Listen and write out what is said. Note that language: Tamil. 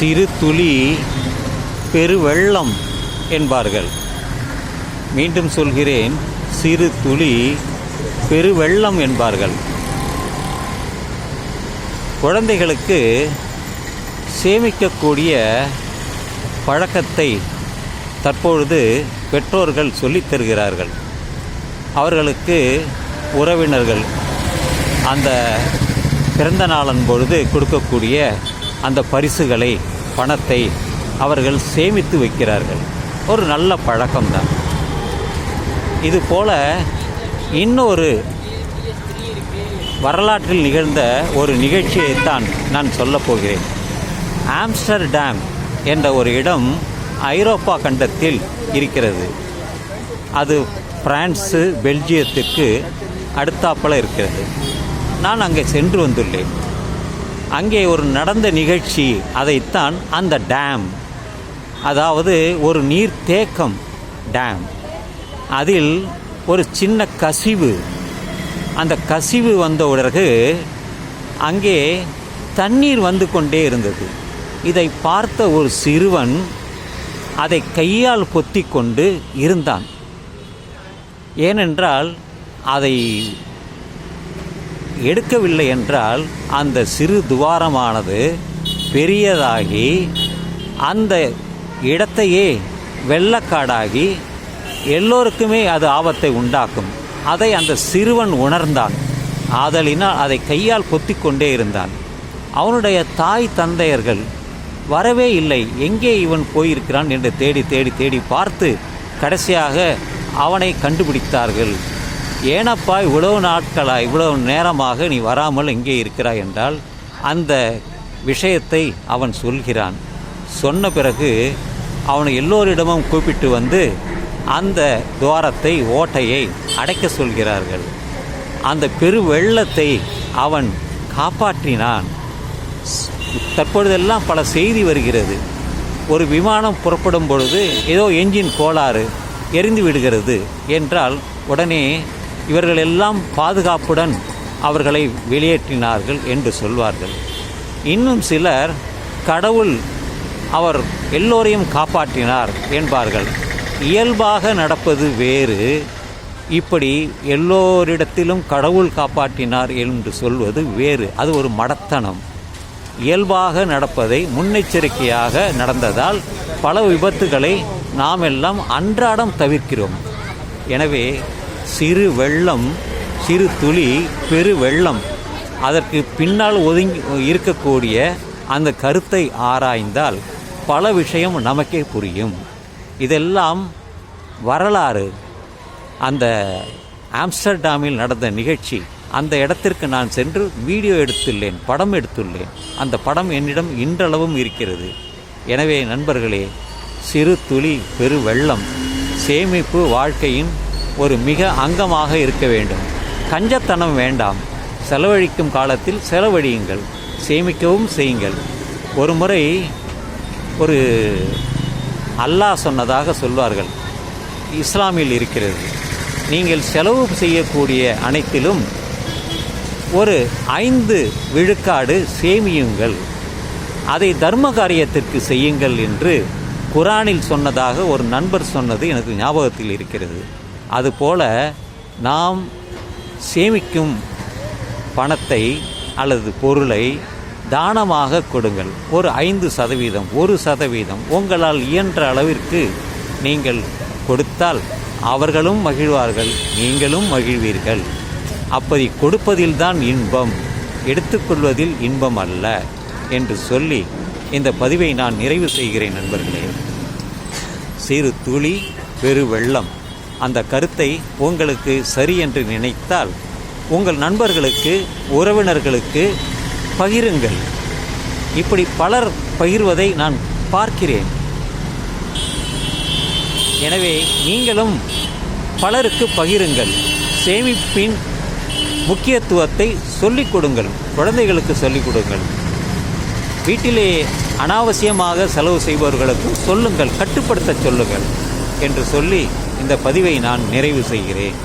சிறு துளி பெருவெள்ளம் என்பார்கள். மீண்டும் சொல்கிறேன் சிறு துளி பெருவெள்ளம் என்பார்கள். குழந்தைகளுக்கு சேமிக்கக்கூடிய பழக்கத்தை தற்பொழுது பெற்றோர்கள் சொல்லித் தருகிறார்கள். அவர்களுக்கு உறவினர்கள் அந்த பிறந்த நாளன் பொழுது கொடுக்கக்கூடிய அந்த பரிசுகளை பணத்தை அவர்கள் சேமித்து வைக்கிறார்கள். ஒரு நல்ல பழக்கம்தான். இதுபோல இன்னொரு வரலாற்றில் நிகழ்ந்த ஒரு நிகழ்ச்சியைத்தான் நான் சொல்லப் போகிறேன். ஆம்ஸ்டர்டாம் என்ற ஒரு இடம் ஐரோப்பா கண்டத்தில் இருக்கிறது. அது பிரான்ஸு பெல்ஜியத்திற்கு அடுத்தாப்பில் இருக்கிறது. நான் அங்கே சென்று வந்துள்ளேன். அங்கே ஒரு நடந்த நிகழ்ச்சி அதைத்தான் அந்த டேம் அதாவது ஒரு நீர்த்தேக்கம் டேம் அதில் ஒரு சின்ன கசிவு. அந்த கசிவு வந்த பிறகு அங்கே தண்ணீர் வந்து கொண்டே இருந்தது. இதை பார்த்த ஒரு சிறுவன் அதை கையால் பொத்தி கொண்டு இருந்தான். ஏனென்றால் அதை எடுக்கவில்லை என்றால் அந்த சிறு துவாரமானது பெரியதாகி அந்த இடத்தையே வெள்ளக்காடாகி எல்லோருக்குமே அது ஆபத்தை உண்டாக்கும். அதை அந்த சிறுவன் உணர்ந்தான். ஆதலினால் அதை கையால் பொத்தி கொண்டே இருந்தான். அவனுடைய தாய் தந்தையர்கள் வரவே இல்லை எங்கே இவன் போயிருக்கிறான்? என்று தேடி தேடி தேடி பார்த்து கடைசியாக அவனை கண்டுபிடித்தார்கள். ஏனப்பா இவ்வளவு நாட்களாக இவ்வளவு நேரமாக நீ வராமல் எங்கே இருக்கிறாய் என்றால் அந்த விஷயத்தை அவன் சொல்கிறான். சொன்ன பிறகு அவனை எல்லோரிடமும் கூப்பிட்டு வந்து அந்த துவாரத்தை ஓட்டையை அடைக்க சொல்கிறார்கள். அந்த பெரு வெள்ளத்தை அவன் காப்பாற்றினான். தற்பொழுதெல்லாம் பல செய்தி வருகிறது. ஒரு விமானம் புறப்படும் பொழுது ஏதோ என்ஜின் கோளாறு எரிந்து விடுகிறது என்றால் உடனே இவர்கள் எல்லாம் பாதுகாப்புடன் அவர்களை வெளியேற்றினார்கள் என்று சொல்வார்கள். இன்னும் சிலர் கடவுள் அவர் எல்லோரையும் காப்பாற்றினார் என்பார்கள். இயல்பாக நடப்பது வேறு. இப்படி எல்லோரிடத்திலும் கடவுள் காப்பாற்றினார் என்று சொல்வது வேறு. அது ஒரு மடத்தனம். இயல்பாக நடப்பதை முன்னெச்சரிக்கையாக நடந்ததால் பல விபத்துகளை நாம் எல்லாம் அன்றாடம் தவிர்க்கிறோம். எனவே சிறு வெள்ளம் சிறு துளி பெரு வெள்ளம். அதற்கு பின்னால் ஒதுங்கி இருக்கக்கூடிய அந்த கருத்தை ஆராய்ந்தால் பல விஷயம் நமக்கே புரியும். இதெல்லாம் வரலாறு. அந்த ஆம்ஸ்டர்டாமில் நடந்த நிகழ்ச்சி அந்த இடத்திற்கு நான் சென்று வீடியோ எடுத்துள்ளேன் படம் எடுத்துள்ளேன். அந்த படம் என்னிடம் இன்றளவும் இருக்கிறது. எனவே நண்பர்களே சிறு துளி பெரு வெள்ளம் சேமிப்பு வாழ்க்கையின் ஒரு மிக அங்கமாக இருக்க வேண்டும். கஞ்சத்தனம் வேண்டாம். செலவழிக்கும் காலத்தில் செலவழியுங்கள். சேமிக்கவும் செய்யுங்கள். ஒரு முறை ஒரு அல்லாஹ் சொன்னதாக சொல்வார்கள். இஸ்லாமில் இருக்கிறது. நீங்கள் செலவு செய்யக்கூடிய அனைத்திலும் ஒரு ஐந்து விழுக்காடு சேமியுங்கள். அதை தர்ம காரியத்திற்கு செய்யுங்கள் என்று குரானில் சொன்னதாக ஒரு நண்பர் சொன்னது எனக்கு ஞாபகத்தில் இருக்கிறது. அதுபோல நாம் சேமிக்கும் பணத்தை அல்லது பொருளை தானமாக கொடுங்கள். ஒரு ஐந்து சதவீதம் ஒரு சதவீதம் உங்களால் இயன்ற அளவிற்கு நீங்கள் கொடுத்தால் அவர்களும் மகிழ்வார்கள் நீங்களும் மகிழ்வீர்கள். அப்படி கொடுப்பதில்தான் இன்பம் எடுத்துக்கொள்வதில் இன்பம் அல்ல என்று சொல்லி இந்த பதிவை நான் நிறைவு செய்கிறேன் நண்பர்களே. சிறு துளி பெரு வெள்ளம். அந்த கருத்தை உங்களுக்கு சரி என்று நினைத்தால் உங்கள் நண்பர்களுக்கு உறவினர்களுக்கு பகிருங்கள். இப்படி பலர் பகிர்வதை நான் பார்க்கிறேன். எனவே நீங்களும் பலருக்கு பகிருங்கள். சேமிப்பின் முக்கியத்துவத்தை சொல்லிக் கொடுங்கள். குழந்தைகளுக்கு சொல்லிக் கொடுங்கள். வீட்டிலே அனாவசியமாக செலவு செய்பவர்களுக்கு சொல்லுங்கள் கட்டுப்படுத்த சொல்லுங்கள் என்று சொல்லி இந்த பதிவை நான் நிறைவு செய்கிறேன்.